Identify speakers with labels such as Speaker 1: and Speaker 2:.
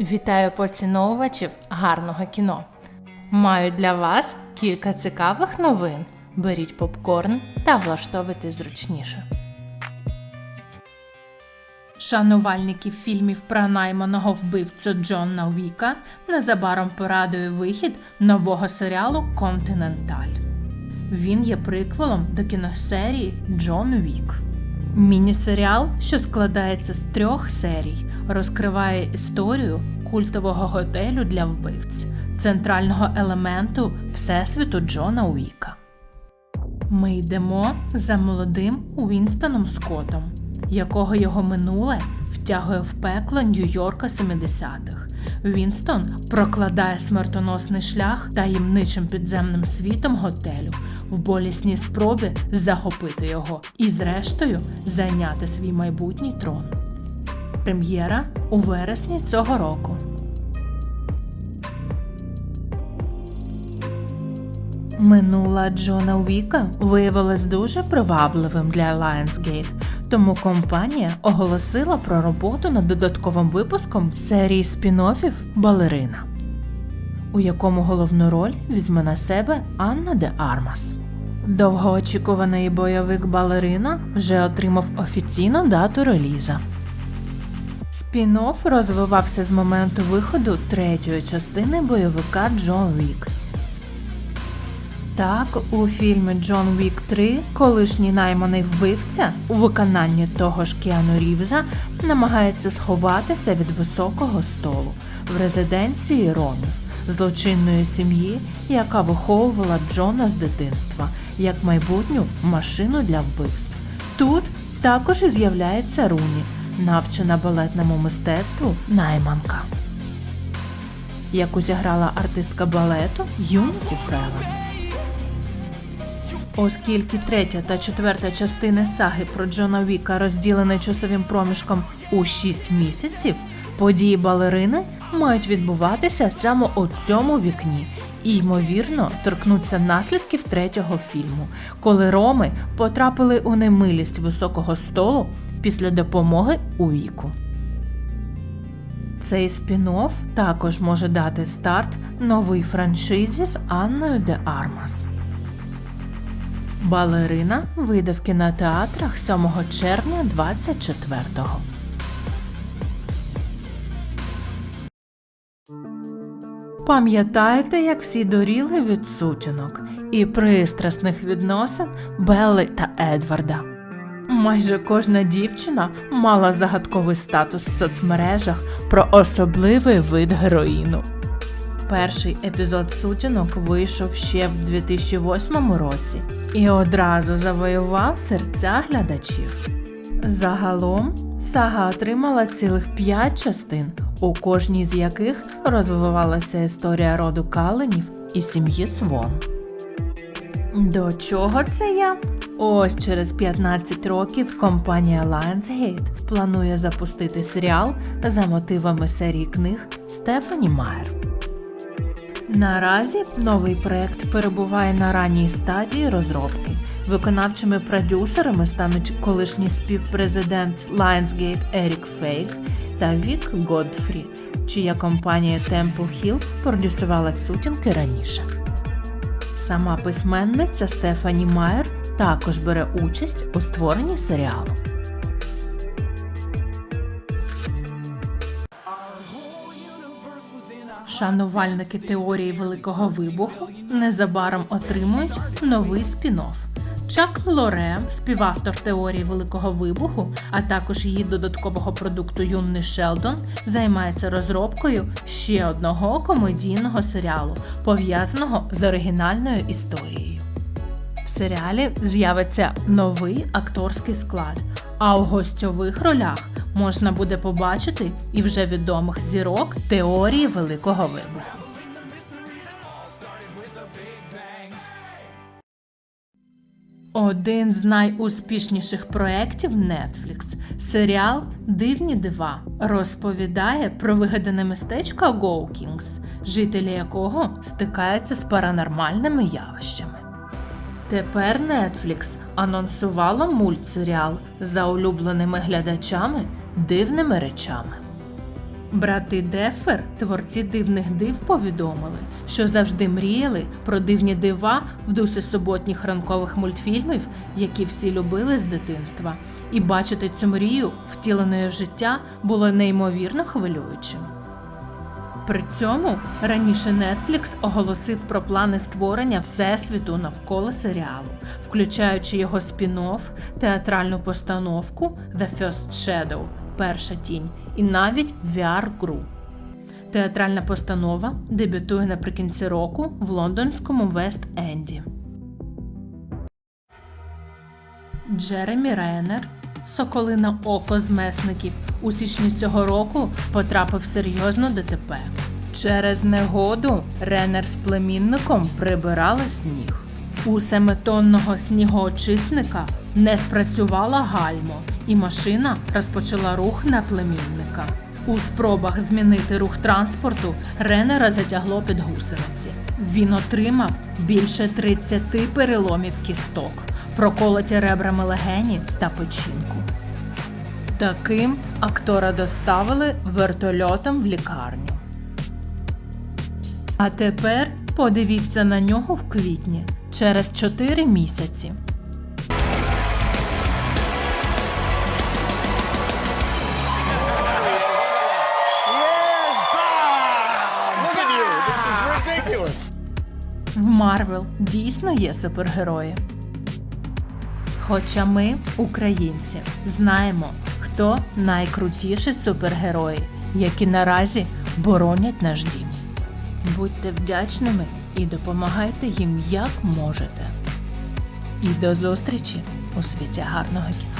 Speaker 1: Вітаю поціновувачів гарного кіно. Маю для вас кілька цікавих новин. Беріть попкорн та влаштовуйте зручніше. Шанувальників фільмів про найманого вбивцю Джона Віка незабаром порадує вихід нового серіалу Континенталь. Він є приквелом до кіносерії Джон Вік. Міні-серіал, що складається з трьох серій, розкриває історію культового готелю для вбивць, центрального елементу Всесвіту Джона Уіка. Ми йдемо за молодим Уінстоном Скоттом, якого його минуле втягує в пекло Нью-Йорка 70-х. Вінстон прокладає смертоносний шлях таємничим підземним світом готелю в болісній спробі захопити його і, зрештою, зайняти свій майбутній трон. Прем'єра у вересні цього року. Минула Джона Уіка виявилась дуже привабливим для Lionsgate, тому компанія оголосила про роботу над додатковим випуском серії спін-оффів Балерина, у якому головну роль візьме на себе Анна де Армас. Довгоочікуваний бойовик Балерина вже отримав офіційну дату реліза. Спін-офф розвивався з моменту виходу третьої частини бойовика Джон Вік. Так, у фільмі Джон Вік 3 колишній найманий вбивця у виконанні того ж Кіану Рівза намагається сховатися від високого столу в резиденції Ромів, злочинної сім'ї, яка виховувала Джона з дитинства як майбутню машину для вбивств. Тут також і з'являється Руні, навчена балетному мистецтву найманка, яку зіграла артистка балету Юніті Фрелан. Оскільки третя та четверта частини саги про Джона Віка розділені часовим проміжком у 6 місяців, події балерини мають відбуватися саме у цьому вікні і, ймовірно, торкнуться наслідків третього фільму, коли Роми потрапили у немилість високого столу після допомоги у віку. Цей спін-офф також може дати старт новій франшизі з Анною де Армас. Балерина вийде в кінотеатрах 7 червня 24-го. Пам'ятаєте, як всі доріли від сутінок і пристрасних відносин Белли та Едварда? Майже кожна дівчина мала загадковий статус в соцмережах про особливий вид героїну. Перший епізод сутінок вийшов ще в 2008 році і одразу завоював серця глядачів. Загалом сага отримала цілих п'ять частин, у кожній з яких розвивалася історія роду Каленів і сім'ї Свон. До чого це я? Ось через 15 років компанія Lionsgate планує запустити серіал за мотивами серії книг Стефані Майер. Наразі новий проект перебуває на ранній стадії розробки. Виконавчими продюсерами стануть колишній співпрезидент Lionsgate Ерік Фейк та Вік Годфрі, чия компанія Temple Hill продюсувала сутінки раніше. Сама письменниця Стефані Майер також бере участь у створенні серіалу. Шанувальники теорії Великого вибуху незабаром отримують новий спін-офф. Чак Лоре, співавтор теорії Великого вибуху, а також її додаткового продукту Юнний Шелдон, займається розробкою ще одного комедійного серіалу, пов'язаного з оригінальною історією. В серіалі з'явиться новий акторський склад, а у гостьових ролях можна буде побачити і вже відомих зірок теорії Великого вибуху. Один з найуспішніших проєктів Netflix – серіал Дивні дива розповідає про вигадане містечко Гоукінгс, жителі якого стикаються з паранормальними явищами. Тепер Netflix анонсувало мультсеріал за улюбленими глядачами дивними речами. Брати Деффер, творці дивних див, повідомили, що завжди мріяли про дивні дива в дусі суботніх ранкових мультфільмів, які всі любили з дитинства, і бачити цю мрію втіленою життя було неймовірно хвилюючим. При цьому раніше Netflix оголосив про плани створення всесвіту навколо серіалу, включаючи його спін-офф, театральну постановку The First Shadow Перша тінь і навіть VR-гру. Театральна постанова дебютує наприкінці року в лондонському Вест-Енді. Джеремі Реннер, Соколина Око з месників, у січні цього року потрапив в серйозну ДТП. Через негоду Реннер з племінником прибирали сніг. У семитонного снігоочисника не спрацювала гальмо, і машина розпочала рух на племінника. У спробах змінити рух транспорту Ренера затягло під гусениці. Він отримав більше 30 переломів кісток, проколоті ребрами легені та печінку. Таким актора доставили вертольотом в лікарню. А тепер подивіться на нього в квітні через 4 місяці. В Марвел дійсно є супергерої. Хоча ми, українці, знаємо, хто найкрутіші супергерої, які наразі боронять наш дім. Будьте вдячними і допомагайте їм як можете. І до зустрічі у світі гарного кіно.